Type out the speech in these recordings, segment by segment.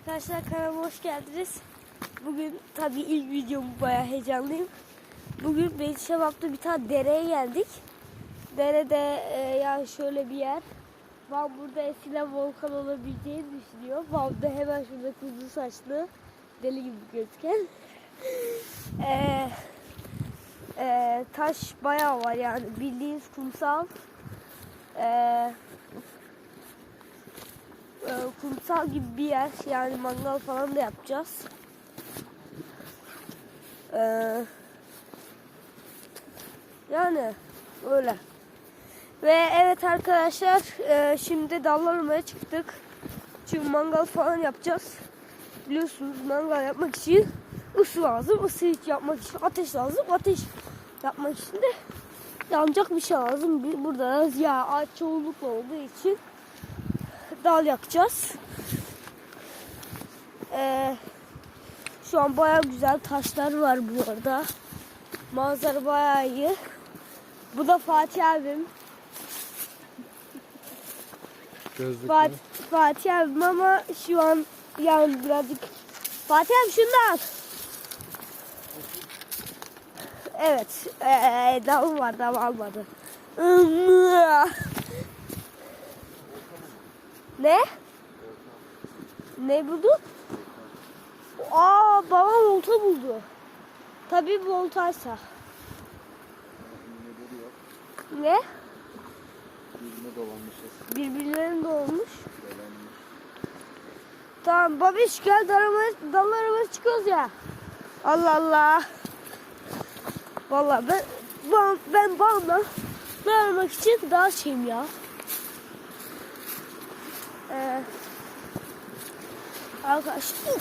Arkadaşlar kanalıma hoş geldiniz. Bugün tabii ilk videom bayağı heyecanlıyım. Bugün Beytişebap'ta bir tane dereye geldik. Derede e, yani şöyle bir yer. Van burada eskiden volkan olabileceğini düşünüyor. Van da hemen şurada kızıl saçlı deli gibi gözüken. e, e, taş bayağı var yani bildiğiniz kumsal. Eee e, kumsal gibi bir yer. Yani mangal falan da yapacağız. Ee, yani öyle. Ve evet arkadaşlar e, şimdi dallarmaya çıktık. Çünkü mangal falan yapacağız. Biliyorsunuz mangal yapmak için ısı lazım. Isı yapmak için ateş lazım. Ateş yapmak için de yanacak bir şey lazım. Burada ya çoğunlukla olduğu için dal yakacağız. Ee, şu an baya güzel taşlar var bu arada. Manzara baya iyi. Bu da Fatih abim. Gözlüklü. Fatih, Fatih abim ama şu an yani birazcık Fatih abi şunu da al. Evet. Ee, dalım vardı ama almadı. Ne? Ne buldu? Aa babam olta buldu. Tabii bu oltaysa. Ne? Birbirine dolanmışız. Birbirlerinde olmuş. Dolanmış. Tamam babiş gel dalamaya, dallarımız çıkıyoruz ya. Allah Allah. Vallahi ben ben, ben bağımla dalamak için daha şeyim ya. Ee, arkadaşlar.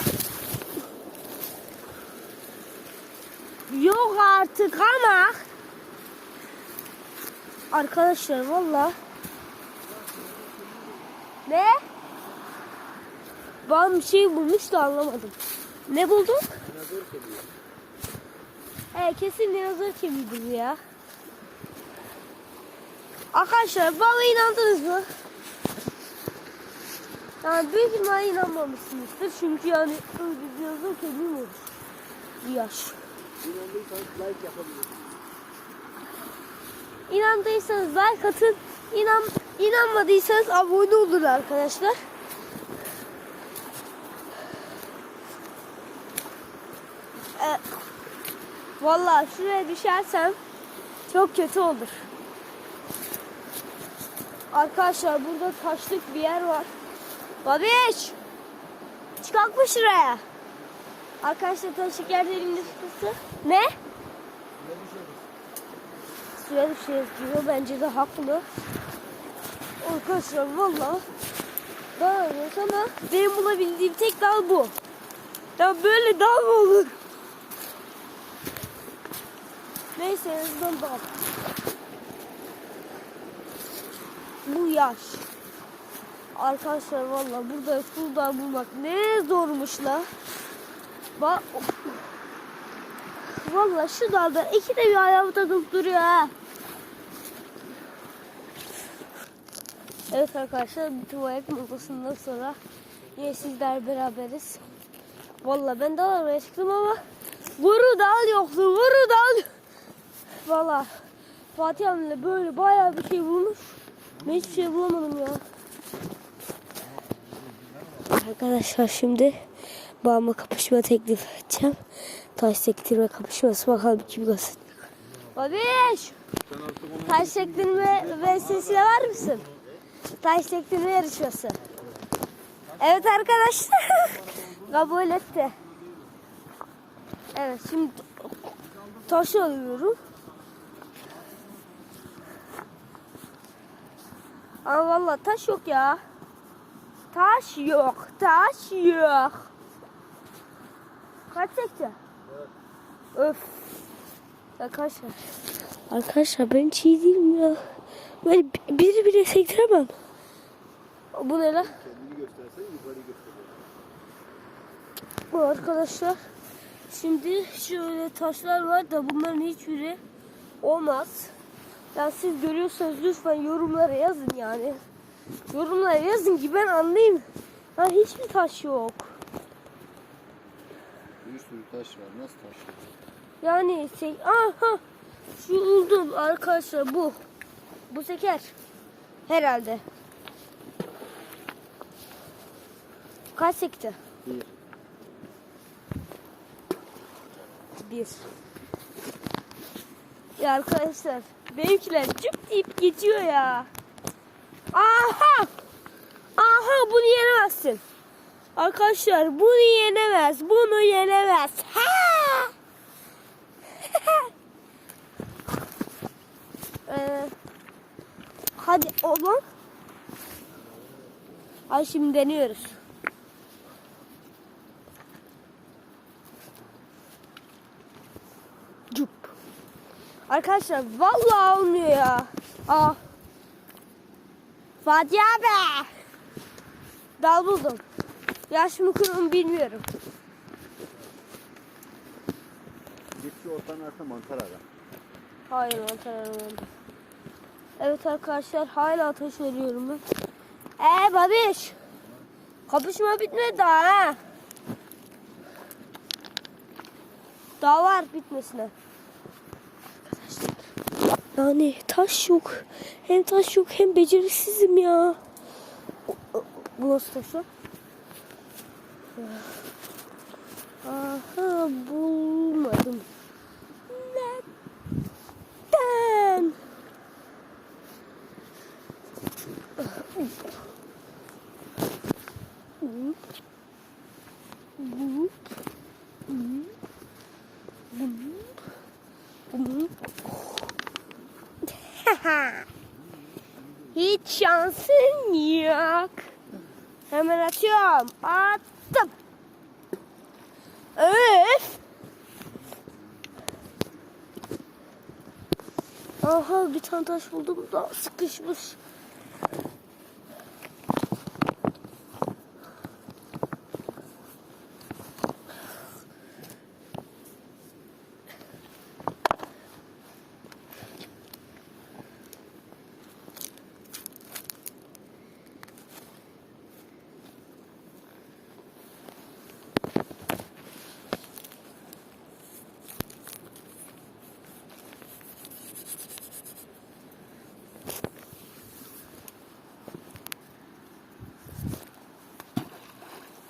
Yok artık ama arkadaşlar valla ne? Ben bir şey bulmuş da anlamadım. Ne buldun? Dinozor kemiği. He kesin dinozor kemiğidir ya. Arkadaşlar bana inandınız mı? Yani büyük ihtimalle inanmamışsınızdır. Çünkü yani öyle bir kemiği mi olur? Bu yaş. İnandıysanız like yapabilirsiniz. Atın. İnan, inanmadıysanız abone olun arkadaşlar. Ee, vallahi şuraya düşersem çok kötü olur. Arkadaşlar burada taşlık bir yer var. Babiş! Çıkak mı şuraya? Arkadaşlar taşlık yerde elimde tutulsa. Ne? Suya düşeceğiz diyor. Bence de haklı. Arkadaşlar valla dağılıyoruz ama benim bulabildiğim tek dal bu. Ya böyle dal mı olur? Neyse en dal. Bu yaş. Arkadaşlar valla burada full dal bulmak ne zormuş la. Bak Valla şu dalda iki de bir ayağımı takıp duruyor ha. Evet arkadaşlar bir tuvalet molasından sonra yine sizler beraberiz. Valla ben dal aramaya çıktım ama vuru dal yoktu vuru dal. Valla Fatih abimle böyle bayağı bir şey bulmuş. Ben hiçbir şey bulamadım ya. Arkadaşlar şimdi babama kapışma teklif edeceğim. Taş sektirme kapışması bakalım kim kazanacak. Babiş! Taş sektirme VS'sine var mısın? Taş sektirme yarışması. Evet arkadaşlar. Kabul etti. Evet şimdi taş alıyorum. Ama valla taş yok ya. Taş yok. Taş yok. Kaç sekti? Öf. Arkadaşlar. Arkadaşlar ben çiğ değilim ya. Ben biri bile sektiremem. Bu ne lan? kendini göstersen yukarı gösteriyor. Bu arkadaşlar. Şimdi şöyle taşlar var da bunların hiçbiri olmaz. Ya siz görüyorsanız lütfen yorumlara yazın yani. Yorumlara yazın ki ben anlayayım. Ha hiçbir taş yok. bir sürü taş var. Nasıl taş? Yani sek... Aha! Şu buldum arkadaşlar bu. Bu seker. Herhalde. Kaç sekti? Bir. Bir. Ya arkadaşlar benimkiler cüp deyip geçiyor ya. Aha! Aha bunu yenemezsin. Arkadaşlar bunu yenemez. Bunu yenemez. Ha! Ee, hadi oğlum. Ay şimdi deniyoruz. Cup. Arkadaşlar vallahi olmuyor ya. Aa. Fatih abi. Dal buldum. Yaş mı kuru mu bilmiyorum. Git şu ortanın arasında mantar ara. Hayır mantar aramadım. Evet arkadaşlar hala taş arıyorum ben. Ee babiş. Kapışma bitmedi daha ha. Daha var bitmesine. Yani taş yok. Hem taş yok hem beceriksizim ya. Bu nasıl taş lan? Aha bulmadım. Neden? Hiç şansın yok. Hemen atıyorum. Attım. Öf. Aha bir tane taş buldum da sıkışmış.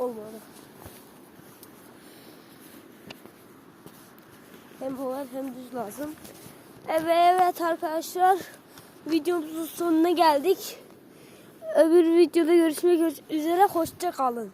Olmadı. Hem oval hem düz lazım. Evet, evet arkadaşlar. Videomuzun sonuna geldik. Öbür videoda görüşmek üzere. Hoşça kalın.